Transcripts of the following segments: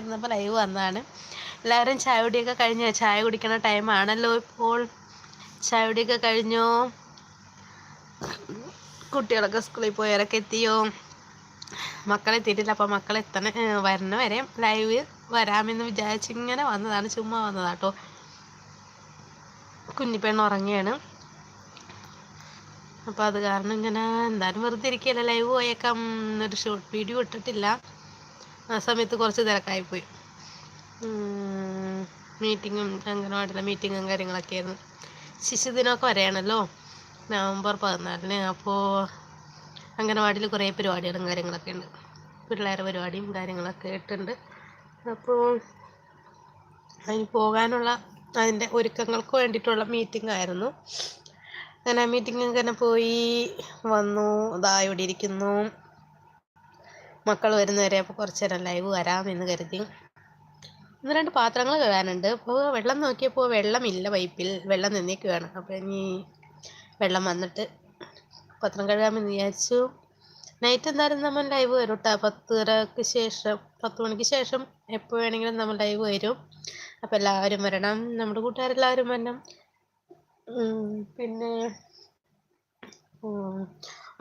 ഇരുന്നപ്പോൾ ലൈവ് വന്നതാണ്. എല്ലാവരും ചായ കുടിയൊക്കെ കഴിഞ്ഞോ? ചായ കുടിക്കണ ടൈമാണല്ലോ ഇപ്പോൾ. ചായ കുടിയൊക്കെ കഴിഞ്ഞോ? കുട്ടികളൊക്കെ സ്കൂളിൽ പോയവരൊക്കെ എത്തിയോ? മക്കളെ തീരില്ല അപ്പോൾ മക്കളെ എത്തണ വരണ വരെ ലൈവ് വരാമെന്ന് വിചാരിച്ച് ഇങ്ങനെ വന്നതാണ് ചുമ്മാ വന്നതാട്ടോ. കുഞ്ഞിപ്പെണ്ണ് ഉറങ്ങിയാണ്. അപ്പോൾ അത് കാരണം ഇങ്ങനെ എന്തായാലും വെറുതെ ഇരിക്കുകയല്ല ലൈവ് പോയേക്കാം. ഒരു ഷോർട്ട് വീഡിയോ ഇട്ടിട്ടില്ല. ആ സമയത്ത് കുറച്ച് തിരക്കായിപ്പോയി. മീറ്റിങ്ങും അംഗനവാടിയിലെ മീറ്റിങ്ങും കാര്യങ്ങളൊക്കെ ആയിരുന്നു. ശിശുദിനമൊക്കെ വരെയാണല്ലോ? നവംബർ പതിനാലിന്. അപ്പോൾ അംഗനവാടിയിൽ കുറേ പരിപാടികളും കാര്യങ്ങളൊക്കെ ഉണ്ട്. പിള്ളേരെ പരിപാടിയും കാര്യങ്ങളൊക്കെ ഇട്ടുണ്ട് അപ്പോൾ അതിന് പോകാനുള്ള അതിന്റെ ഒരുക്കങ്ങൾക്ക് വേണ്ടിയിട്ടുള്ള മീറ്റിംഗ് ആയിരുന്നു. അങ്ങനെ മീറ്റിംഗ് അങ്ങനെ പോയി വന്നു. ഇതാ ഇവിടെ ഇരിക്കുന്നു. മക്കൾ വരുന്നവരെ അപ്പോൾ കുറച്ച് നേരം ലൈവ് വരാമെന്ന് കരുതി. ഒന്ന് രണ്ട് പാത്രങ്ങൾ കഴുകാനുണ്ട്. അപ്പോൾ വെള്ളം നോക്കിയപ്പോൾ വെള്ളമില്ല പൈപ്പിൽ. വെള്ളം നിന്നേക്കുവാണ്. അപ്പോൾ ഇനി വെള്ളം വന്നിട്ട് പത്രം കഴുകാമെന്ന് വിചാരിച്ചു. നൈറ്റ് എന്തായാലും നമ്മൾ ലൈവ് വരും കേട്ടോ പത്തരക്ക് ശേഷം പത്ത് മണിക്ക് ശേഷം എപ്പോൾ വേണമെങ്കിലും നമ്മൾ ലൈവ് വരും. അപ്പോൾ എല്ലാവരും വരണം. നമ്മുടെ കൂട്ടുകാരെല്ലാവരും വരണം. പിന്നെ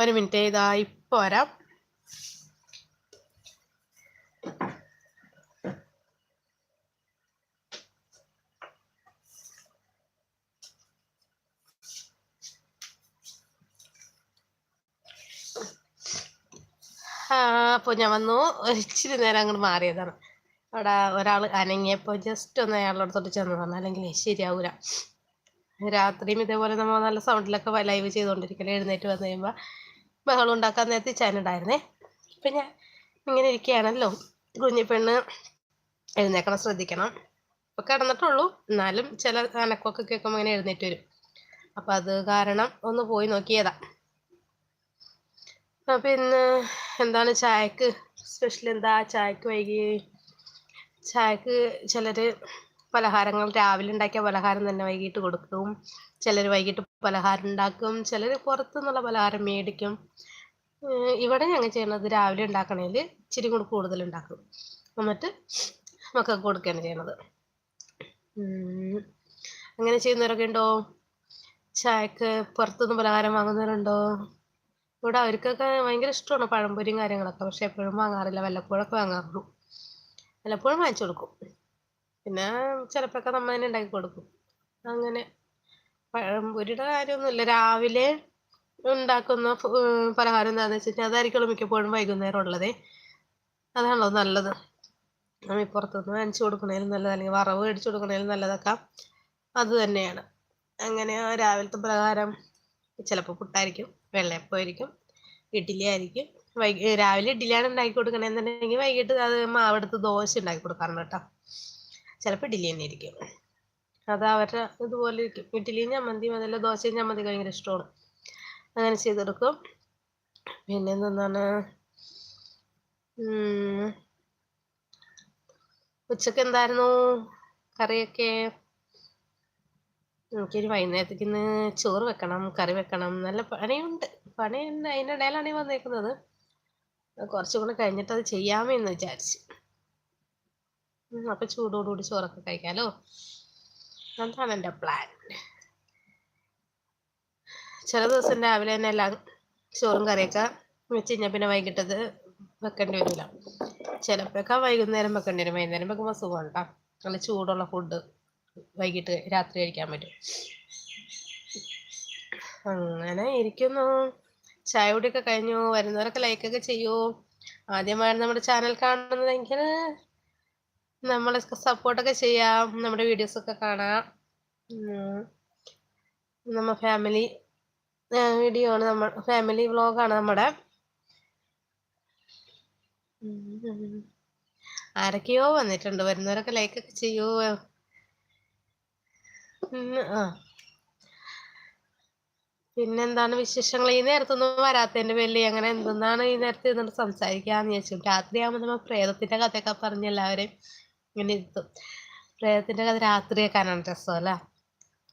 ഒരു മിനിറ്റ് ഇതാ ഇപ്പോൾ വരാം അപ്പോൾ ഞാൻ വന്നു. ഇച്ചിരി നേരം അങ്ങോട്ട് മാറിയതാണ്. അവിടെ ഒരാൾ അനങ്ങിയപ്പോൾ ജസ്റ്റ് ഒന്ന് അയാളുടെ അടുത്തോട്ട് ചെന്നതാണ് അല്ലെങ്കിൽ ശരിയാവൂല. രാത്രിയും ഇതേപോലെ നമ്മൾ നല്ല സൗണ്ടിലൊക്കെ ലൈവ് ചെയ്തുകൊണ്ടിരിക്കലേ എഴുന്നേറ്റ് വന്നു കഴിയുമ്പോൾ ബഹളം ഉണ്ടാക്കാൻ നേരത്തെ ചാനുണ്ടായിരുന്നേ അപ്പം ഞാൻ ഇങ്ങനെ ഇരിക്കുകയാണല്ലോ. കുഞ്ഞു പെണ്ണ് എഴുന്നേക്കണം ശ്രദ്ധിക്കണം. ഇപ്പം കിടന്നിട്ടുള്ളൂ. എന്നാലും ചില അനക്കൊക്കെ കേൾക്കുമ്പോൾ ഇങ്ങനെ എഴുന്നേറ്റ് വരും. അപ്പം അത് കാരണം ഒന്ന് പോയി പിന്നെ എന്താണ് ചായക്ക്? സ്പെഷ്യൽ എന്താ? ചായക്ക് വൈകി ചായക്ക് ചിലർ പലഹാരങ്ങൾ രാവിലെ ഉണ്ടാക്കിയ പലഹാരം തന്നെ വൈകിട്ട് കൊടുക്കും. ചിലർ വൈകിട്ട് പലഹാരം ഉണ്ടാക്കും. ചിലർ പുറത്തുനിന്നുള്ള പലഹാരം മേടിക്കും. ഇവിടെ ഞങ്ങൾ ചെയ്യുന്നത് രാവിലെ ഉണ്ടാക്കണേൽ ഇച്ചിരി കൂടി കൂടുതൽ ഉണ്ടാക്കും. എന്നിട്ട് മക്കൾക്ക് കൊടുക്കുകയാണ് ചെയ്യണത് അങ്ങനെ ചെയ്യുന്നവരൊക്കെ ഉണ്ടോ? ചായക്ക് പുറത്തുനിന്ന് പലഹാരം വാങ്ങുന്നവരുണ്ടോ? ഇവിടെ അവർക്കൊക്കെ ഭയങ്കര ഇഷ്ടമാണ് പഴംപൊരിയും കാര്യങ്ങളൊക്കെ. പക്ഷെ എപ്പോഴും വാങ്ങാറില്ല. വല്ലപ്പോഴൊക്കെ വാങ്ങാറുള്ളൂ. വല്ലപ്പോഴും വാങ്ങിച്ചു കൊടുക്കും. പിന്നെ ചിലപ്പോഴൊക്കെ നമ്മൾ തന്നെ ഉണ്ടാക്കി കൊടുക്കും. അങ്ങനെ പഴംപൊരിയുടെ കാര്യമൊന്നുമില്ല. രാവിലെ ഉണ്ടാക്കുന്ന പലഹാരം എന്താണെന്ന് കഴിഞ്ഞാൽ അതായിരിക്കുമല്ലോ മിക്കപ്പോഴും വൈകുന്നേരം ഉള്ളത്. അതാണല്ലോ നല്ലത്. നമ്മൾ പുറത്തുനിന്ന് വാങ്ങിച്ചു കൊടുക്കണേലും നല്ലത്. അല്ലെങ്കിൽ വറവ് മേടിച്ചു കൊടുക്കണേലും നല്ലതൊക്കെ അത് തന്നെയാണ്. അങ്ങനെ രാവിലത്തെ പലഹാരം ചിലപ്പോൾ പുട്ടായിരിക്കും. വെള്ളയപ്പമായിരിക്കും ഇഡ്ഡലി ആയിരിക്കും വൈകി രാവിലെ ഇഡ്ഡലിയാണ് ഉണ്ടാക്കി കൊടുക്കണമെന്നുണ്ടെങ്കിൽ വൈകിട്ട് അത് മാവെടുത്ത് ദോശ ഉണ്ടാക്കി കൊടുക്കാറുണ്ട് കേട്ടോ. ചിലപ്പോൾ ഇഡ്ഡലി തന്നെ ഇരിക്കും അത് അവരുടെ ഇതുപോലെ ഇരിക്കും. ഇഡ്ഡലിയും ചമ്മന്തിയും അതല്ല ദോശയും ചമ്മന്തി ഭയങ്കര ഇഷ്ടമാണ്. അങ്ങനെ ചെയ്തെടുക്കും. പിന്നെ എന്താണ് ഉച്ചയ്ക്ക് എന്തായിരുന്നു കറിയൊക്കെ? എനിക്കൊരു വൈകുന്നേരത്തേക്ക് ഇന്ന് ചോറ് വെക്കണം കറി വെക്കണം നല്ല പണിയുണ്ട്. പണി അതിനിടയിലാണ് ഈ വന്നേക്കുന്നത്. കുറച്ചും കൂടെ കഴിഞ്ഞിട്ട് അത് ചെയ്യാമെന്ന് വിചാരിച്ച്. അപ്പൊ ചൂടോടുകൂടി ചോറൊക്കെ കഴിക്കാലോ? അതാണ് എന്റെ പ്ലാൻ ചില ദിവസം രാവിലെ തന്നെ എല്ലാം ചോറും കറിയൊക്കെ വെച്ച് കഴിഞ്ഞാൽ പിന്നെ വൈകിട്ടത് വെക്കേണ്ടി വരില്ല. ചിലപ്പോഴൊക്കെ വൈകുന്നേരം വെക്കേണ്ടി വരും. വൈകുന്നേരം വെക്കുമ്പോൾ സുഖമാണ് കേട്ടോ നല്ല ചൂടുള്ള ഫുഡ് വൈകിട്ട് രാത്രി കഴിക്കാൻ പറ്റും. അങ്ങനെ ഇരിക്കുന്നു. ചായ കുടിയൊക്കെ കഴിഞ്ഞു. വരുന്നവരൊക്കെ ലൈക്കൊക്കെ ചെയ്യൂ. ആദ്യമായിട്ട് നമ്മുടെ ചാനൽ കാണുന്നതെങ്കിൽ നമ്മളെ സപ്പോർട്ടൊക്കെ ചെയ്യാം. നമ്മുടെ വീഡിയോസൊക്കെ കാണാം. നമ്മ ഫാമിലി വീഡിയോ ആണ് നമ്മൾ ഫാമിലി വ്ളോഗാണ് നമ്മുടെ. ആരൊക്കെയോ വന്നിട്ടുണ്ട്. വരുന്നവരൊക്കെ ലൈക്കൊക്കെ ചെയ്യൂ. പിന്നെന്താണ് വിശേഷങ്ങൾ ഈ നേരത്തൊന്നും വരാത്തതിന്റെ പേരിൽ അങ്ങനെ എന്തെന്നാണ് ഈ നേരത്തെ ഇരുന്നിട്ട് സംസാരിക്കാന്ന് ചോദിച്ചു രാത്രിയാകുമ്പോൾ നമ്മൾ പ്രേതത്തിന്റെ കഥയൊക്കെ പറഞ്ഞ് എല്ലാവരെയും ഇങ്ങനെ ഇരുത്തും. പ്രേതത്തിന്റെ കഥ രാത്രി കേൾക്കാനാണ് രസമല്ല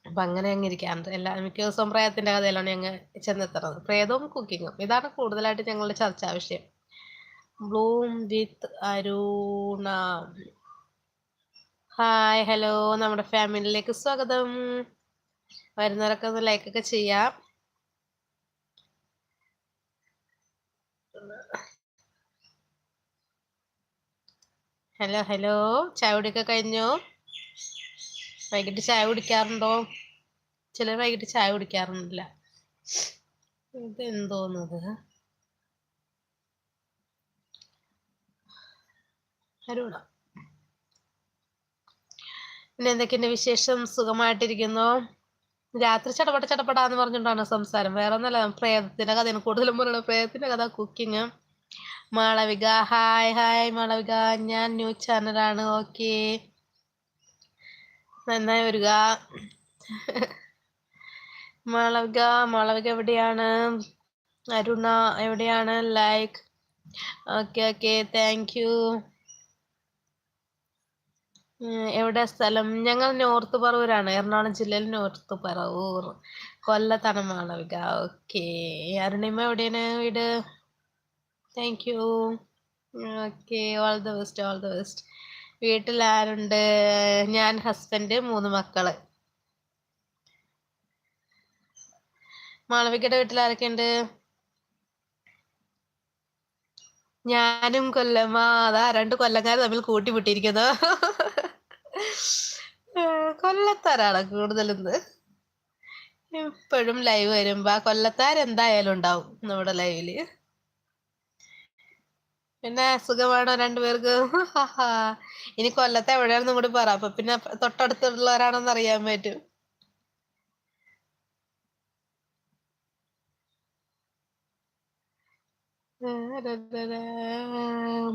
അപ്പൊ അങ്ങനെ അങ്ങ് ഇരിക്കാറുണ്ട്. എല്ലാ മിക്ക ദിവസവും പ്രേതത്തിന്റെ കഥയിലാണ് ഞങ്ങൾ ചെന്നെത്തുന്നത്. പ്രേതവും കുക്കിങ്ങും. ഇതാണ് കൂടുതലായിട്ട് ഞങ്ങളുടെ ചർച്ചാ വിഷയം. Bloom with Aruna hi hello നമ്മുടെ ഫാമിലിയിലേക്ക് സ്വാഗതം. വരുന്നവരൊക്കെ ഒന്ന് ലൈക്കൊക്കെ ചെയ്യാം. ഹലോ ഹലോ ചായ കുടിയൊക്കെ കഴിഞ്ഞോ? വൈകിട്ട് ചായ കുടിക്കാറുണ്ടോ? ചിലർ വൈകിട്ട് ചായ കുടിക്കാറുണ്ടില്ല. ഇത് എന്തോന്നത് അരുണ. പിന്നെ എന്തൊക്കെയുണ്ട് വിശേഷം? സുഖമായിട്ടിരിക്കുന്നു? രാത്രി ചടപട ചടപടാന്ന് പറഞ്ഞിട്ടാണ് സംസാരം. വേറെ ഒന്നല്ല പ്രേതത്തിന്റെ കഥയാണ്. കൂടുതലും പറയുന്നത് പ്രേതത്തിന്റെ കഥ cooking Malavika hi hi Malavika. ഞാൻ ന്യൂ ചാനലാണ്. ഓക്കെ. നന്നായി വരിക. മാളവിക മാളവിക എവിടെയാണ്? അരുണ എവിടെയാണ്? Like. Okay okay. Thank you. എവിടെ സ്ഥലം? ഞങ്ങൾ നോർത്ത് പറവൂരാണ്. എറണാകുളം ജില്ലയിൽ നോർത്ത് പറവൂർ. കൊല്ലത്താണ് മാളവിക ഓക്കെ. അരുണിമ എവിടെയാണ് വീട്? Thank you okay. All the best all the best വീട്ടിൽ ആരുണ്ട്? ഞാൻ ഹസ്ബൻഡ് മൂന്ന് മക്കൾ. മാളവികയുടെ വീട്ടിൽ ആരൊക്കെയുണ്ട്? ഞാനും കൊല്ലമാ അതാ രണ്ട് കൊല്ലക്കാർ തമ്മിൽ കൂട്ടിമുട്ടിയിരിക്കുന്നു. കൊല്ലത്താരാണ് കൂടുതലെന്ന്? എപ്പോഴും ലൈവ് വരുമ്പോ കൊല്ലത്താർ എന്തായാലും ഉണ്ടാവും നമ്മുടെ ലൈവിൽ പിന്നെ സുഖമാണോ രണ്ടുപേർക്ക്? ഇനി കൊല്ലത്തെ എവിടെയാണെന്നും കൂടി പറ. അപ്പൊ പിന്നെ തൊട്ടടുത്തുള്ളവരാണെന്ന് അറിയാൻ പറ്റും.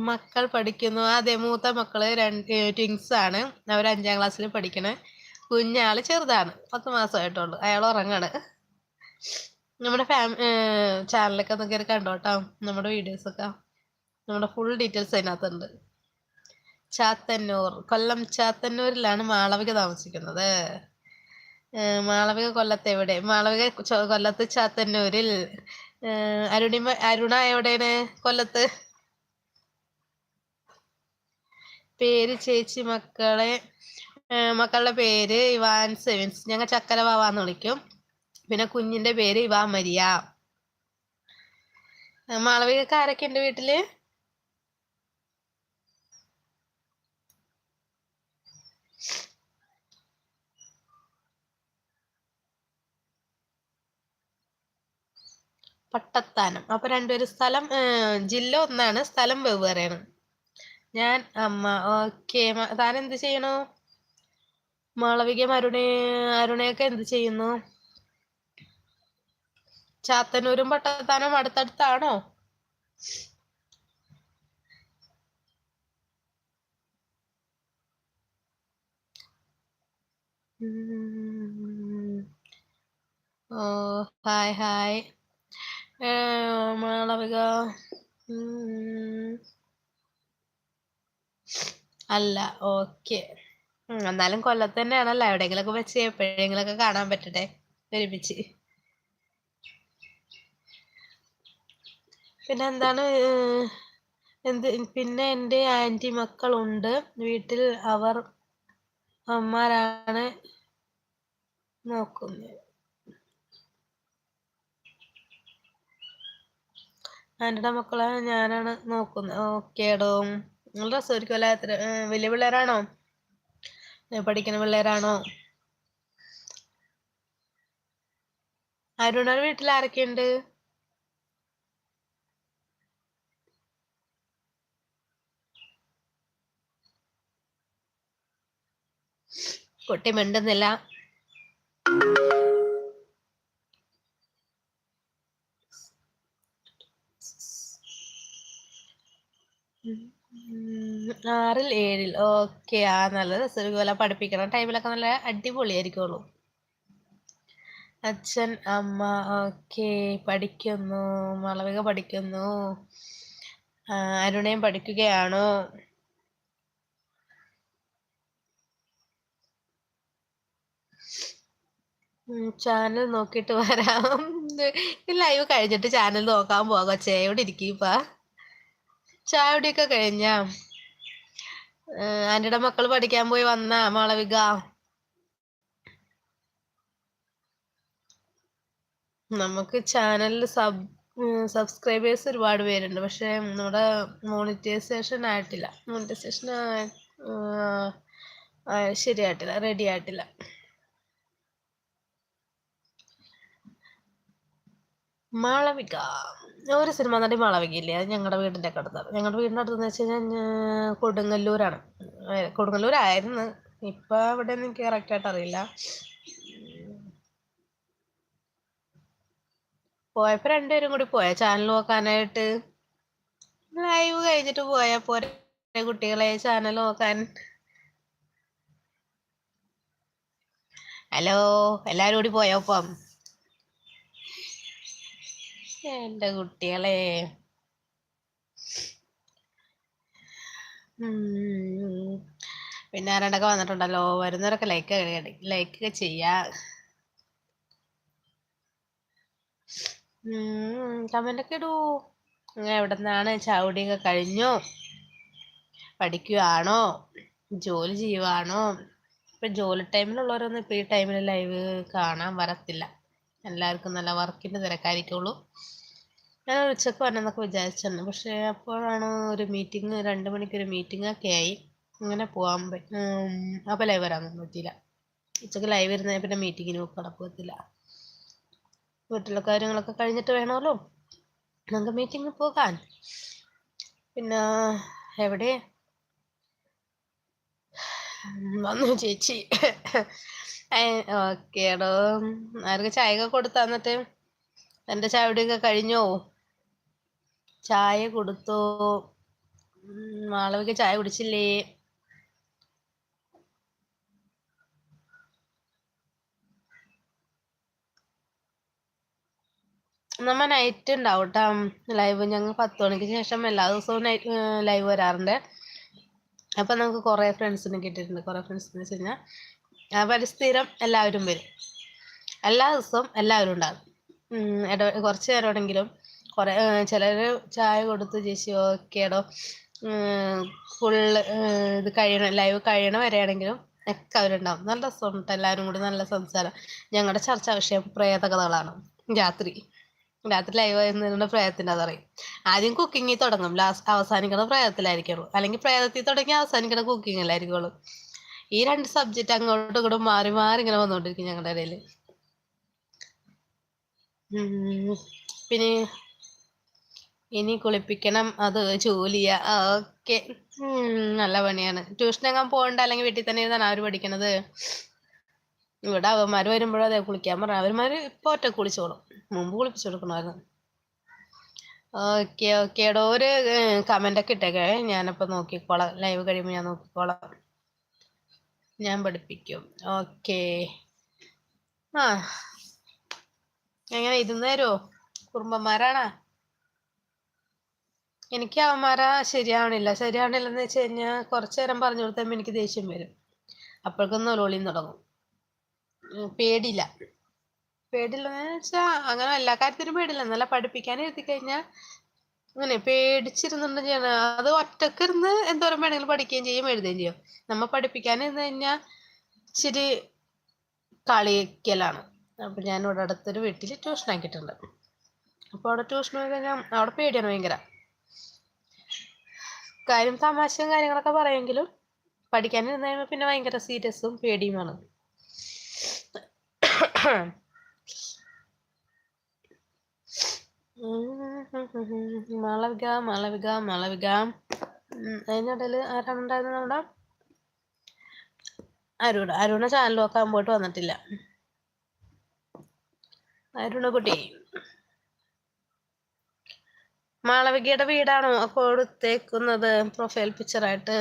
മക്കൾ പഠിക്കുന്നു. അതെ മൂത്ത മക്കൾ രണ്ട് ട്വിങ്സ് ആണ്. അവർ അഞ്ചാം ക്ലാസ്സിൽ പഠിക്കണേ. കുഞ്ഞാൾ ചെറുതാണ്. പത്ത് മാസമായിട്ടുള്ളൂ അയാൾ ഉറങ്ങാണ്. നമ്മുടെ ഫാമി ചാനലൊക്കെ ഒന്ന് കയറി കണ്ടോട്ടോ നമ്മുടെ വീഡിയോസൊക്കെ നമ്മുടെ ഫുൾ ഡീറ്റെയിൽസ് അതിനകത്തുണ്ട്. ചാത്തന്നൂർ. കൊല്ലം ചാത്തന്നൂരിലാണ് മാളവിക താമസിക്കുന്നത്. മാളവിക കൊല്ലത്ത് എവിടെ? മാളവിക കൊല്ലത്ത് ചാത്തന്നൂരിൽ. അരുണ എവിടെയാണ്? കൊല്ലത്ത്. പേര് ചേച്ചി മക്കളെ മക്കളുടെ പേര് ഇവാൻ സെവൻസ്. ഞങ്ങൾ ചക്കര വാവാന്ന് വിളിക്കും. പിന്നെ കുഞ്ഞിന്റെ പേര് ഇവാൻ മരിയ. മാളവികക്ക് ആരൊക്കെ ഉണ്ട് വീട്ടിൽ? പട്ടത്താനം. അപ്പൊ രണ്ടുപേരും സ്ഥലം ജില്ല ഒന്നാണ് സ്ഥലം വെവ്വേറെയാണ്. ഞാൻ അമ്മ ഓക്കെ താൻ എന്ത് ചെയ്യണു? മാളവിക അരുണേ അരുണയൊക്കെ എന്ത് ചെയ്യുന്നു? ചാത്തന്നൂരും പട്ടത്താനം അടുത്തടുത്താണോ? ഓ ഹായ് ഹായ്. മാളവിക അല്ല ഓക്കെ. എന്നാലും കൊല്ലത്ത് തന്നെയാണല്ലോ എവിടെയെങ്കിലൊക്കെ വെച്ച് എപ്പോഴെങ്കിലൊക്കെ കാണാൻ പറ്റട്ടെ. ഒരുമിച്ച്. പിന്നെ എന്താണ് എന്ത് പിന്നെ എന്റെ ആന്റി മക്കളുണ്ട്. വീട്ടിൽ അവർ അമ്മമാരാണ് നോക്കുന്നത്. ആന്റിയുടെ മക്കളെ ഞാനാണ് നോക്കുന്നത്. ഓക്കേടോ. നിങ്ങൾ രസമായിരിക്കുമല്ലോ എത്ര വലിയ പിള്ളേരാണോ? പഠിക്കുന്ന പിള്ളേരാണോ? അരുണാണ് വീട്ടിൽ ആരൊക്കെയുണ്ട്? കുട്ടി മിണ്ടുന്നില്ല ആറിൽ ഏഴിൽ. ഓക്കെ ആ നല്ല രസമായിരിക്കുമല്ലോ പഠിപ്പിക്കണം. ടൈമിലൊക്കെ നല്ല അടിപൊളിയായിരിക്കുള്ളൂ അച്ഛൻ അമ്മ ഓക്കെ പഠിക്കുന്നു. മളവിക പഠിക്കുന്നു. അരുണയും പഠിക്കുകയാണോ. ചാനൽ നോക്കിയിട്ട് വരാം. ലൈവ് കഴിഞ്ഞിട്ട് ചാനൽ നോക്കാൻ പോകാം. ഇവിടെ ഇരിക്കും ചായ കുടിയൊക്കെ കഴിഞ്ഞാ? ആന്റിയുടെ മക്കൾ പഠിക്കാൻ പോയി വന്ന മാളവിക? നമുക്ക് ചാനലിൽ സബ് സബ്സ്ക്രൈബേഴ്സ് ഒരുപാട് പേരുണ്ട്. പക്ഷെ നമ്മുടെ മോണിറ്റൈസേഷൻ ആയിട്ടില്ല. മോണിറ്റൈസേഷൻ ശരിയായിട്ടില്ല റെഡി ആയിട്ടില്ല. മാളവിക. ഒരു സിനിമ നടി മാളവികയില്ലേ? അത് ഞങ്ങളുടെ വീടിന്റെ ഒക്കെ അടുത്താണ് ഞങ്ങളുടെ വീടിന്റെ അടുത്തെന്ന് വെച്ച് കഴിഞ്ഞാൽ കൊടുങ്ങല്ലൂരാണ്. കൊടുങ്ങല്ലൂരായിരുന്നു. ഇപ്പം അവിടെ എനിക്ക് കറക്റ്റായിട്ട് അറിയില്ല. പോയപ്പോൾ രണ്ടുപേരും കൂടി പോയ. ചാനൽ നോക്കാനായിട്ട് ലൈവ് കഴിഞ്ഞിട്ട് പോയാൽ പോരെ കുട്ടികളെ ചാനൽ നോക്കാൻ. ഹലോ എല്ലാവരും കൂടി പോയപ്പം എന്റെ കുട്ടികളെ. പിന്നെ ആരണ്ടൊക്കെ വന്നിട്ടുണ്ടല്ലോ? വരുന്നവരൊക്കെ ലൈക്ക് ലൈക്ക് ചെയ്യാ. കമന്റൊക്കെ ഇടൂ. എവിടെ നിന്നാണ് ചാവടിയൊക്കെ കഴിഞ്ഞോ? പഠിക്കുവാണോ? ജോലി ചെയ്യുവാണോ? ഇപ്പം ജോലി ടൈമിലുള്ളവരൊന്നും ഇപ്പോൾ ഈ ടൈമിൽ ലൈവ് കാണാൻ വരത്തില്ല. എല്ലാവർക്കും നല്ല വർക്കിന്റെ തിരക്കായിരിക്കുള്ളൂ. ഞാൻ ഉച്ചയ്ക്ക് വരണമെന്നൊക്കെ വിചാരിച്ചിരുന്നു. പക്ഷേ അപ്പോഴാണ് ഒരു മീറ്റിംഗ് രണ്ട് മണിക്കൊരു മീറ്റിംഗ് ഒക്കെ ആയി. അങ്ങനെ പോകാൻ അപ്പോൾ ലൈവ് വരാനൊന്നും പറ്റിയില്ല. ഉച്ചയ്ക്ക് ലൈവ് ഇരുന്നാൽ പിന്നെ മീറ്റിങ്ങിന് കടപ്പത്തില്ല വീട്ടിലെ കാര്യങ്ങളൊക്കെ കഴിഞ്ഞിട്ട് വേണമല്ലോ. നമുക്ക് മീറ്റിങ്ങിന് പോകാൻ. പിന്നെ എവിടെ? വന്നു ചേച്ചി. ഓക്കേടോ. ആർക്ക് ചായ ഒക്കെ കൊടുത്താന്നിട്ട് എന്റെ ചായ ഒക്കെ കഴിഞ്ഞോ? ചായ കൊടുത്തോ? മാളവിക ചായ കുടിച്ചില്ലേ? നമ്മ നൈറ്റ് ഉണ്ടാവും കേട്ടോ ലൈവ് ഞങ്ങൾ പത്ത് മണിക്ക് ശേഷം എല്ലാ ദിവസവും നൈറ്റ് ലൈവ് വരാറുണ്ട്. അപ്പം നമുക്ക് കുറേ ഫ്രണ്ട്സിനെ കിട്ടിയിട്ടുണ്ട്. കുറേ ഫ്രണ്ട്സിന് വെച്ച് കഴിഞ്ഞാൽ അപ്പം സ്ഥിരം എല്ലാവരും വരും. എല്ലാ ദിവസവും എല്ലാവരും ഉണ്ടാകും. കുറച്ച് നേരമാണെങ്കിലും കുറേ ചിലർ ചായ കൊടുത്ത് ചേച്ചി ഓക്കേടോ ഫുള്ള് ഇത് കഴിയണം ലൈവ് കഴിയണ വരെയാണെങ്കിലും ഒക്കെ അവരുണ്ടാവും. നല്ല രസമുണ്ട് എല്ലാവരും കൂടി നല്ല സംസാരം. ഞങ്ങളുടെ ചർച്ചാ വിഷയം പ്രേത കഥകളാണ് രാത്രി. രാത്രി ലൈവ് ആയിരുന്നതിന്റെ പ്രേതത്തിന്റെ അതറിയും ആദ്യം കുക്കിങ്ങിൽ തുടങ്ങും. ലാസ്റ്റ് അവസാനിക്കുന്ന പ്രേതത്തിലായിരിക്കുള്ളൂ. അല്ലെങ്കിൽ പ്രേതത്തിൽ തുടങ്ങി അവസാനിക്കുന്ന കുക്കിങ്ങിലായിരിക്കുള്ളൂ. ഈ രണ്ട് സബ്ജക്റ്റ് അങ്ങോട്ടും ഇങ്ങോട്ടും മാറി മാറി ഇങ്ങനെ വന്നുകൊണ്ടിരിക്കും ഞങ്ങളുടെ ഇടയിൽ പിന്നെ ഇനി കുളിപ്പിക്കണം അത് ജോലിയാ ഓക്കെ. നല്ല പണിയാണ്. ട്യൂഷൻ എങ്ങാൻ പോകണ്ട അല്ലെങ്കിൽ വീട്ടിൽ തന്നെ ഇരുന്നാണ് അവർ പഠിക്കണത്. ഇവിടെ അവന്മാർ വരുമ്പോഴും അതെ കുളിക്കാൻ പറഞ്ഞ. അവന്മാർ ഇപ്പൊ ഒറ്റ കുളിച്ചോളും. മുമ്പ് കുളിപ്പിച്ചു കൊടുക്കണമായിരുന്നു. Okay okay. എടോ ഒരു കമന്റ് ഒക്കെ ഇട്ടേക്കേ. ഞാനപ്പോ നോക്കിക്കോളാം. ലൈവ് കഴിയുമ്പോൾ ഞാൻ നോക്കിക്കോളാം. ഞാൻ പഠിപ്പിക്കും. ഓക്കെ. ആ. എങ്ങനെ ഇരുന്നേരോ? തരുമോ കുറുമ്പന്മാരാണാ എനിക്ക് അവന്മാര ശരിയാവണില്ല. ശരിയാവണില്ലെന്ന് വെച്ച് കഴിഞ്ഞാൽ കുറച്ചു നേരം പറഞ്ഞു കൊടുത്തപ്പോൾ എനിക്ക് ദേഷ്യം വരും. അപ്പോഴേക്കൊന്നും ലോളിയും തുടങ്ങും. പേടിയില്ല. പേടില്ലെന്ന് വെച്ചാൽ അങ്ങനെ എല്ലാ കാര്യത്തിനും പേടില്ല നല്ല പഠിപ്പിക്കാൻ എഴുതി കഴിഞ്ഞാൽ അങ്ങനെ പേടിച്ചിരുന്നുണ്ട് ചെയ്യണം. അത് ഒറ്റയ്ക്ക് ഇരുന്ന് എന്തോരം വേണമെങ്കിലും പഠിക്കുകയും ചെയ്യും എഴുതുകയും ചെയ്യും. നമ്മ പഠിപ്പിക്കാൻ ഇരുന്ന് കഴിഞ്ഞാൽ ഇച്ചിരി കളിക്കലാണ്. അപ്പം ഞാൻ ഇവിടെ അടുത്തൊരു വീട്ടിൽ ട്യൂഷൻ ആക്കിയിട്ടുണ്ട് അപ്പോൾ അവിടെ ട്യൂഷൻ പോയി കഴിഞ്ഞാൽ അവിടെ പേടിയാണ് ഭയങ്കര. കാര്യം തമാശയും കാര്യങ്ങളൊക്കെ പറയുമെങ്കിലും പഠിക്കാനിരുന്ന് കഴിയുമ്പോൾ പിന്നെ ഭയങ്കര സീരിയസും പേടിയുമാണ് മാളവിക മാളവിക മാളവിക. അതിനിടയിൽ ആരാണ് ഉണ്ടായിരുന്നത് നമ്മുടെ? അരുണ അരുണ ചാനൽ നോക്കാൻ പോയിട്ട് വന്നിട്ടില്ല. അരുണ കുട്ടി മാളവികയുടെ വീടാണോ കൊടുത്തേക്കുന്നത്? പ്രൊഫൈൽ പിക്ചറായിട്ട്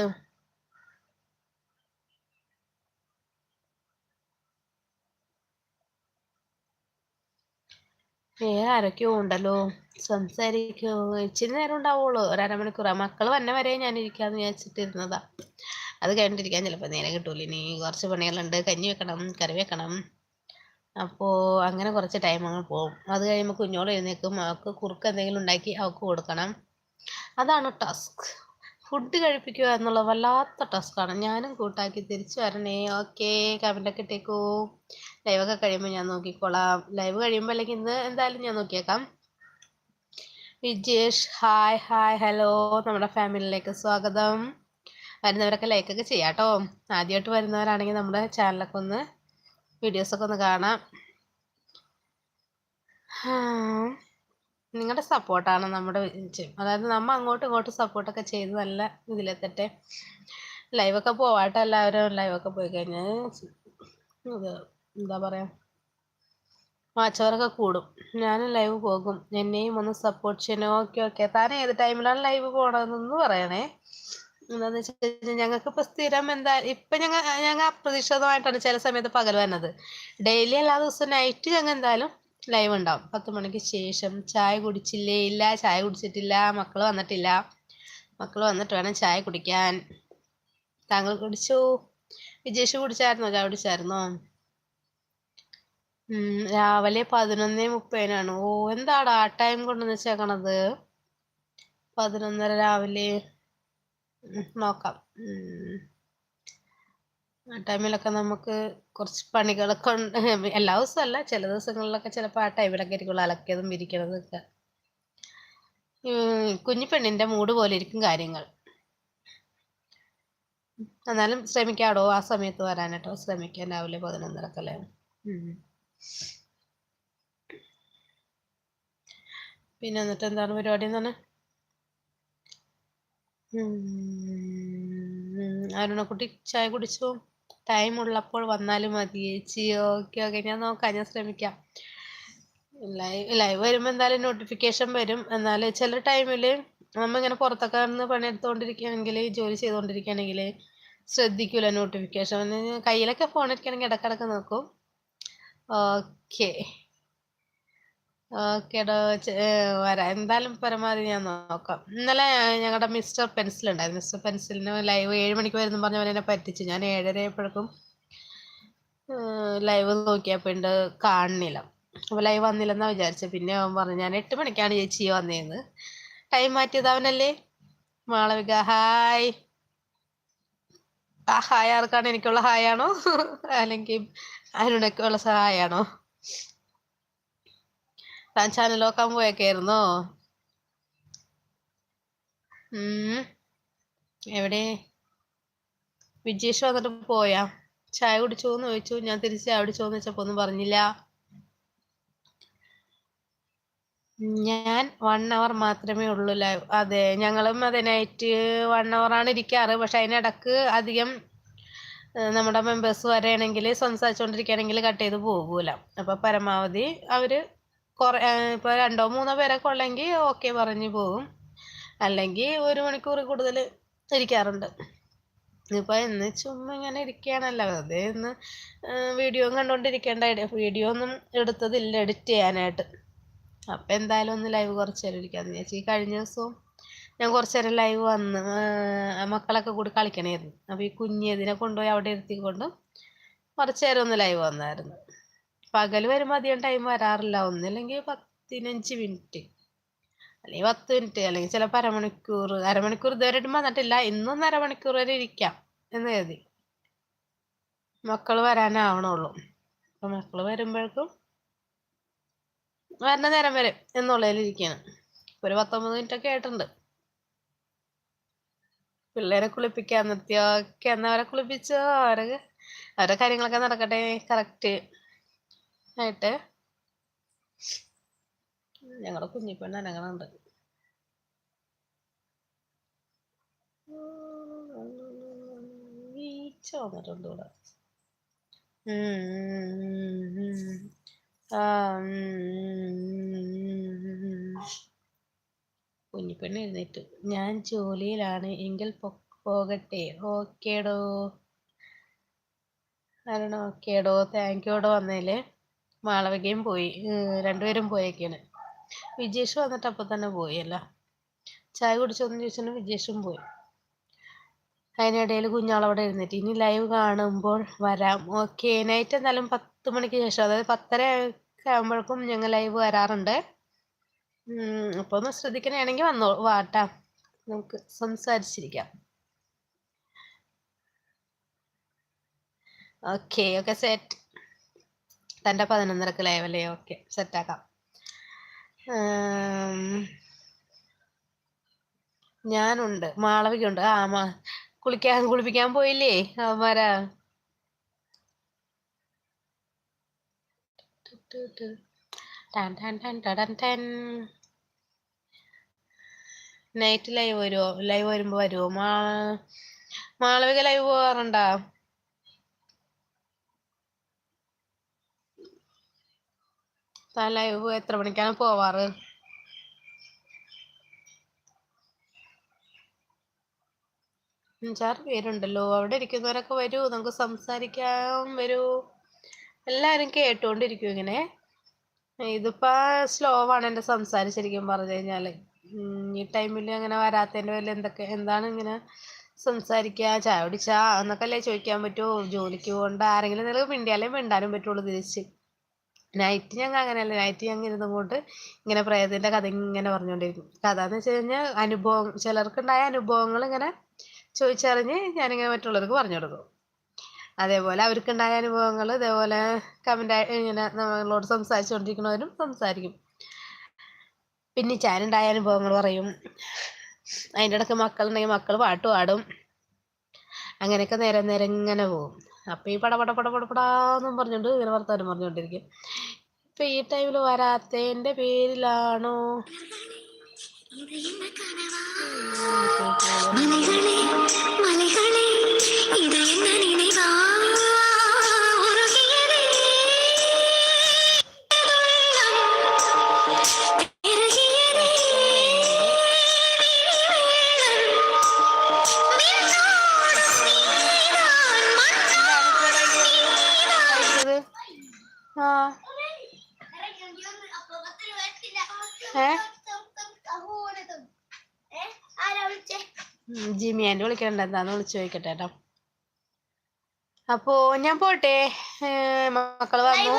ഏ ആരൊക്കെയോ ഉണ്ടല്ലോ. സംസാരിക്കോ. ഇച്ചിരി നേരം ഉണ്ടാവുള്ളൂ. ഒരമണിക്കൂറാ മക്കൾ വന്നെ വരെ ഞാൻ ഇരിക്കാന്ന് വിചാരിച്ചിട്ടിരുന്നതാ. അത് കഴിഞ്ഞിട്ടിരിക്കാൻ ചിലപ്പോൾ നേരം കിട്ടൂല. ഇനി കുറച്ച് പണികളുണ്ട്. കഞ്ഞി വെക്കണം കറി വെക്കണം. അപ്പോൾ അങ്ങനെ കുറച്ച് ടൈം അങ്ങ് പോകും. അത് കഴിയുമ്പോൾ കുഞ്ഞോട് എഴുന്നേക്കും അവൾക്ക് കുറുക്ക് എന്തെങ്കിലും ഉണ്ടാക്കി അവൾക്ക് കൊടുക്കണം. അതാണ് ടാസ്ക് ഫുഡ് കഴിപ്പിക്കുക എന്നുള്ള വല്ലാത്ത ടാസ്ക്കാണ് ഞാനും കൂട്ടാക്കി തിരിച്ചു വരണേ. ഓക്കെ കമന്റൊക്കെ ഇട്ടേക്കൂ. ലൈവൊക്കെ കഴിയുമ്പോൾ ഞാൻ നോക്കിക്കോളാം. ലൈവ് കഴിയുമ്പോൾ അല്ലെങ്കിൽ ഇന്ന് എന്തായാലും ഞാൻ നോക്കിയേക്കാം. വിജേഷ് ഹായ് ഹായ് ഹലോ നമ്മുടെ ഫാമിലിയിലേക്ക് സ്വാഗതം. വരുന്നവരൊക്കെ ലൈക്കൊക്കെ ചെയ്യാം കേട്ടോ ആദ്യമായിട്ട് വരുന്നവരാണെങ്കിൽ നമ്മുടെ ചാനലൊക്കെ ഒന്ന് വീഡിയോസൊക്കെ ഒന്ന് കാണാം. നിങ്ങളുടെ സപ്പോർട്ടാണ് നമ്മുടെ അതായത് നമ്മൾ അങ്ങോട്ടും ഇങ്ങോട്ടും സപ്പോർട്ടൊക്കെ ചെയ്ത് നല്ല ഇതിലെത്തട്ടെ ലൈവൊക്കെ പോവാട്ടെ എല്ലാവരും. ലൈവൊക്കെ പോയി കഴിഞ്ഞാൽ ഇത് എന്താ പറയുക വാച്ചവരൊക്കെ കൂടും. ഞാനും ലൈവ് പോകും. എന്നെയും ഒന്ന് സപ്പോർട്ട് ചെയ്യണേ. Okay okay. താൻ ഏത് ടൈമിലാണ് ലൈവ് പോകണമെന്നൊന്ന് പറയണേ. എന്താന്ന് വെച്ച് കഴിഞ്ഞാൽ ഞങ്ങൾക്ക് ഇപ്പൊ സ്ഥിരം എന്താ ഇപ്പൊ ഞങ്ങൾ ഞങ്ങൾ അപ്രതീക്ഷിതമായിട്ടാണ് ചില സമയത്ത് പകൽ വരുന്നത് ഡെയിലി എല്ലാ ദിവസവും നൈറ്റ് ഞങ്ങൾ എന്തായാലും ലൈവ് ഉണ്ടാവും. പത്ത് മണിക്ക് ശേഷം ചായ കുടിച്ചില്ലേ ഇല്ല ചായ കുടിച്ചിട്ടില്ല മക്കൾ വന്നിട്ടില്ല. മക്കൾ വന്നിട്ട് വേണം ചായ കുടിക്കാൻ. താങ്കൾ കുടിച്ചു? വിജേഷ് കുടിച്ചായിരുന്നോ? ചായ കുടിച്ചായിരുന്നോ? രാവിലെ പതിനൊന്നേ മുപ്പതിനാണ്. ഓ എന്താടാ ആ ടൈം കൊണ്ടുവന്ന് വെച്ചേക്കണത്? പതിനൊന്നര രാവിലെ. നോക്കാം. ആ ടൈമിലൊക്കെ നമുക്ക് കുറച്ച് പണികളൊക്കെ ഉണ്ട്. എല്ലാ ദിവസവും അല്ല ചില ദിവസങ്ങളിലൊക്കെ ചിലപ്പോൾ ആ ടൈമിലൊക്കെ ആയിരിക്കുള്ളൂ അലക്കിയതും വിരിക്കണതൊക്കെ കുഞ്ഞു പെണ്ണിന്റെ മൂഡ് പോലെ ഇരിക്കും കാര്യങ്ങൾ. എന്നാലും ശ്രമിക്കാടോ ആ സമയത്ത് വരാനട്ടോ ശ്രമിക്കാൻ രാവിലെ പതിനൊന്നരക്കല്ലേ പിന്നെ എന്നിട്ട് എന്താണ് പരിപാടി എന്നാണ് അരുണക്കുട്ടി ചായ കുടിച്ചു? ടൈം ഉള്ളപ്പോൾ വന്നാലും മതി ചേച്ചി. ഓക്കെ ഓക്കെ ഞാൻ നോക്കാം ഞാൻ ശ്രമിക്കാം. ലൈവ് ലൈവ് വരുമ്പോൾ എന്തായാലും നോട്ടിഫിക്കേഷൻ വരും. എന്നാൽ ചില ടൈമിൽ നമ്മ ഇങ്ങനെ പുറത്തൊക്കെ നിന്ന് പണിയെടുത്തുകൊണ്ടിരിക്കുകയാണെങ്കിൽ ജോലി ചെയ്തുകൊണ്ടിരിക്കുകയാണെങ്കിൽ ശ്രദ്ധിക്കൂല നോട്ടിഫിക്കേഷൻ കയ്യിലൊക്കെ ഫോൺ ഇരിക്കുകയാണെങ്കിൽ ഇടക്കിടക്ക് നോക്കും. ഓക്കെ ഓക്കേടാ വരാം. എന്തായാലും പരമാവധി ഞാൻ നോക്കാം. ഇന്നലെ ഞങ്ങളുടെ മിസ്റ്റർ പെൻസിൽ ഉണ്ടായിരുന്നു. മിസ്റ്റർ പെൻസിലിന് ലൈവ് ഏഴ് മണിക്ക് വരുന്നു പറഞ്ഞ എന്നെ പറ്റിച്ചു. ഞാൻ ഏഴര ആയപ്പോഴേക്കും ലൈവ് നോക്കിയപ്പോൾ ഉണ്ട് കാണുന്നില്ല അപ്പോൾ ലൈവ് വന്നില്ലെന്നാണ് വിചാരിച്ചത് പിന്നെ അവൻ പറഞ്ഞു ഞാൻ എട്ട് മണിക്കാണ് ചേച്ചി വന്നതെന്ന് ടൈം മാറ്റിയത് അവനല്ലേ? മാളവിക ഹായ്. ആ ഹായ് ആർക്കാണ്? എനിക്കുള്ള ഹായ് ആണോ? അല്ലെങ്കിൽ അരുണക്കുള്ള സഹായാണോ താൻ ചാനലോക്കാൻ പോയൊക്കെ ആയിരുന്നോ എവിടെ? വിജേഷ് വന്നിട്ട് പോയാ? ചായ കുടിച്ചോന്ന് ചോദിച്ചു. ഞാൻ തിരിച്ച് ചായ കുടിച്ചോന്ന് വെച്ചപ്പോ ഒന്നും പറഞ്ഞില്ല. ഞാൻ വൺ അവർ മാത്രമേ ഉള്ളൂ ലൈവ് അതെ ഞങ്ങളും അതെ നൈറ്റ് വൺ ആണ് ഇരിക്കാറ്. പക്ഷെ അതിനിടക്ക് അധികം നമ്മുടെ മെമ്പേഴ്സ് വരെയാണെങ്കിൽ സംസാരിച്ചുകൊണ്ടിരിക്കുകയാണെങ്കിൽ കട്ട് ചെയ്ത് പോകൂല. അപ്പോൾ പരമാവധി അവർ കുറേ ഇപ്പോൾ രണ്ടോ മൂന്നോ പേരൊക്കെ ഉള്ളെങ്കിൽ ഓക്കെ പറഞ്ഞു പോകും അല്ലെങ്കിൽ ഒരു മണിക്കൂർ കൂടുതൽ ഇരിക്കാറുണ്ട്. ഇപ്പോൾ ഇന്ന് ചുമ്മാ ഇങ്ങനെ ഇരിക്കുകയാണല്ലോ വെറുതെ ഇന്ന് വീഡിയോ കണ്ടുകൊണ്ടിരിക്കേണ്ട വീഡിയോ ഒന്നും എടുത്തതില്ല എഡിറ്റ് ചെയ്യാനായിട്ട്. അപ്പം എന്തായാലും ഒന്ന് ലൈവ് കുറച്ച് നേരം ഇരിക്കാമെന്ന് വിചാരിച്ചു. ഈ കഴിഞ്ഞ ദിവസവും ഞാൻ കുറച്ച് നേരം ലൈവ് വന്ന് മക്കളൊക്കെ കൂടി കളിക്കണമായിരുന്നു അപ്പോൾ ഈ കുഞ്ഞിയതിനെ കൊണ്ടുപോയി അവിടെ ഇരുത്തിക്കൊണ്ട് കുറച്ച് നേരം ഒന്ന് ലൈവ് വന്നായിരുന്നു. പകൽ വരുമ്പോൾ അധികം ടൈം വരാറില്ല. ഒന്നില്ലെങ്കിൽ പതിനഞ്ച് മിനിറ്റ് അല്ലെങ്കിൽ പത്ത് മിനിറ്റ് അല്ലെങ്കിൽ ചിലപ്പോൾ അരമണിക്കൂർ. അരമണിക്കൂർ ഇതുവരെയായിട്ടും വന്നിട്ടില്ല. ഇന്നും അരമണിക്കൂർ വരെ ഇരിക്കാം എന്ന് കരുതി. മക്കൾ വരാനാവണുള്ളൂ. അപ്പം മക്കൾ വരുമ്പോഴേക്കും വരണ നേരം വരെ എന്നുള്ളതിൽ ഇരിക്കുകയാണ് ഒരു പത്തൊമ്പത് മിനിറ്റ് ഒക്കെ ആയിട്ടുണ്ട്. പിള്ളേരെ കുളിപ്പിക്കാൻ നിർത്തിയോ? നിർത്തിയൊക്കെ എന്നവരെ കുളിപ്പിച്ചോ? അവരെ അവരുടെ കാര്യങ്ങളൊക്കെ നടക്കട്ടെ? കറക്റ്റ് ആയിട്ട്? ഞങ്ങളുടെ കുഞ്ഞിപ്പെണ്ണ് അനങ്ങണുണ്ട് വീച്ച വന്നിട്ടുണ്ട് ഇവിടെ കുഞ്ഞിപ്പെണ്ണ് എഴുന്നേറ്റു. ഞാൻ ജോലിയിലാണ്. എങ്കിൽ പോകട്ടെ. ഓക്കേടോ. അരണ ഓക്കേടോ. താങ്ക് യുടോ വന്നേലേ. മാളവികയും പോയി. രണ്ടുപേരും പോയേക്കാണ്. വിജേഷ് വന്നിട്ട് അപ്പം തന്നെ പോയി അല്ല ചായ കുടിച്ചോന്ന് ചോദിച്ചാൽ വിജേഷും പോയി. അതിനിടയിൽ കുഞ്ഞാളവിടെ എഴുന്നേറ്റ് ഇനി ലൈവ് കാണുമ്പോൾ വരാം. ഓക്കെ നൈറ്റ് എന്തായാലും പത്ത് മണിക്ക് ശേഷം അതായത് പത്തര ആകുമ്പോഴേക്കും ഞങ്ങൾ ലൈവ് വരാറുണ്ട്. അപ്പോൾ ഒന്ന് ശ്രദ്ധിക്കണമെങ്കിൽ വന്നോ വാട്ടാ. നമുക്ക് സംസാരിച്ചിരിക്കാം. ഓക്കെ ഓക്കെ സെറ്റ് തന്റെ പതിനൊന്നരക്ക് ലൈവ് അല്ലേ ഓക്കെ സെറ്റാക്കാം ഞാനുണ്ട്. മാളവികയുണ്ട്. ആ മാ കുളിക്കാൻ കുളിപ്പിക്കാൻ പോയില്ലേ? അവന്മാരാ. നൈറ്റ് ലൈവ് വരുമോ ലൈവ് വരുമ്പോൾ വരുമോ മാ മാളവിക ലൈവ് പോകാറുണ്ടോ ലൈവ് എത്ര മണിക്കാണ് പോവാറ്? അഞ്ചാറ് പേരുണ്ടല്ലോ. അവിടെ ഇരിക്കുന്നവരൊക്കെ വരൂ നമുക്ക് സംസാരിക്കാൻ വരൂ. എല്ലാവരും കേട്ടുകൊണ്ടിരിക്കും ഇങ്ങനെ. ഇതിപ്പോ സ്ലോ ആണ് എന്റെ സംസാരം ശരിക്കും പറഞ്ഞു കഴിഞ്ഞാൽ. ഈ ടൈമിൽ അങ്ങനെ വരാത്തതിന്റെ പേരിൽ എന്തൊക്കെ എന്താണ് ഇങ്ങനെ സംസാരിക്കുക ചായ കുടിച്ചാ എന്നൊക്കെ അല്ലേ ചോദിക്കാൻ പറ്റുമോ ജോലിക്ക് പോകണ്ട ആരെങ്കിലും നിനക്ക് മിണ്ടിയാലേ മിണ്ടാനും പറ്റുള്ളൂ തിരിച്ച്. നൈറ്റ് ഞങ്ങൾ അങ്ങനെയല്ല. നൈറ്റ് ഞങ്ങൾ ഇരുന്നുകൊണ്ട് ഇങ്ങനെ പ്രേതത്തിന്റെ കഥ ഇങ്ങനെ പറഞ്ഞുകൊണ്ടിരിക്കും കഥ എന്ന് വെച്ച് കഴിഞ്ഞാൽ അനുഭവം ചിലർക്കുണ്ടായ അനുഭവങ്ങൾ ഇങ്ങനെ ചോദിച്ചറിഞ്ഞ് ഞാനിങ്ങനെ മറ്റുള്ളവർക്ക് പറഞ്ഞു കൊടുക്കും. അതേപോലെ അവർക്കുണ്ടായ അനുഭവങ്ങൾ ഇതേപോലെ കമന്റ് ഇങ്ങനെ നമ്മളോട് സംസാരിച്ചുകൊണ്ടിരിക്കുന്നവരും സംസാരിക്കും. പിന്നെ ചാനുണ്ടായ അനുഭവങ്ങൾ പറയും. അതിന്റെ ഇടയ്ക്ക് മക്കളുണ്ടെങ്കിൽ മക്കൾ പാട്ട് പാടും. അങ്ങനെയൊക്കെ നേരം നേരം ഇങ്ങനെ പോകും. അപ്പോൾ ഈ പട പട പട പട പടാന്നും പറഞ്ഞുകൊണ്ട് ഇങ്ങനെ വർത്താനം പറഞ്ഞുകൊണ്ടിരിക്കും ഇപ്പൊ ഈ ടൈമിൽ വരാത്തതിന്റെ പേരിലാണോ? മലകളെ മലകളെ ഇതയെന്ന നിனைவா ആന്റി വിളിക്കണ്ട എന്താന്ന് വിളിച്ചു ചോദിക്കട്ടെ കേട്ടോ അപ്പോ ഞാൻ പോട്ടെ. മക്കൾ വന്നു.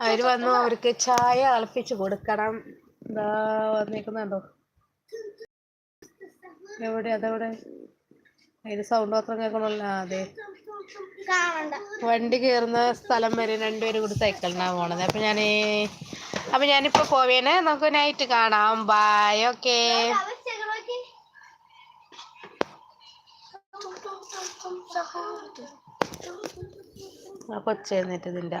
അവർ വന്നു. അവർക്ക് ചായ അളപ്പിച്ച് കൊടുക്കണം. എന്താ വന്നേക്കുന്നുണ്ടോ എവിടെ? അതെവിടെ? അതിന് സൗണ്ട് മാത്രം കേൾക്കണല്ലോ അതെ. വണ്ടി കയറുന്ന സ്ഥലം വരെ രണ്ടുപേരും കൂടി സൈക്കിളിനാണ് പോണത്. അപ്പൊ ഞാൻ അപ്പൊ ഞാനിപ്പോ പോവേനെ. നമുക്ക് നൈറ്റ് കാണാം. ബായ് ഓക്കേ ആ ഇതിന്റെ